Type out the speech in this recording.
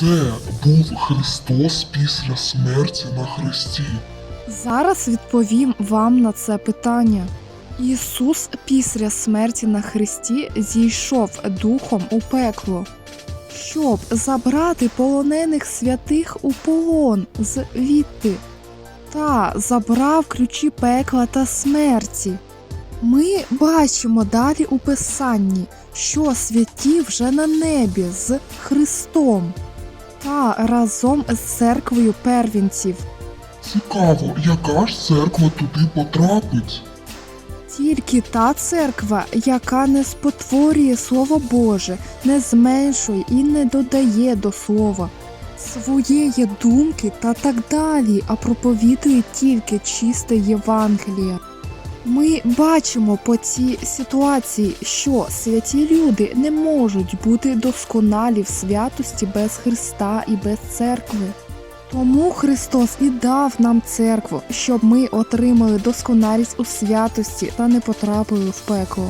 Де був Христос після смерті на хресті? Зараз відповім вам на це питання. Ісус після смерті на Христі зійшов духом у пекло, щоб забрати полонених святих у полон звідти, та забрав ключі пекла та смерті. Ми бачимо далі у Писанні, що святі вже на небі з Христом та разом з церквою первінців. Цікаво, яка ж церква туди потрапить? Тільки та церква, яка не спотворює Слово Боже, не зменшує і не додає до слова своєї думки та так далі, а проповідує тільки чисте Євангеліє. Ми бачимо по цій ситуації, що святі люди не можуть бути досконалі в святості без Христа і без церкви. Тому Христос і дав нам церкву, щоб ми отримали досконалість у святості та не потрапили в пекло.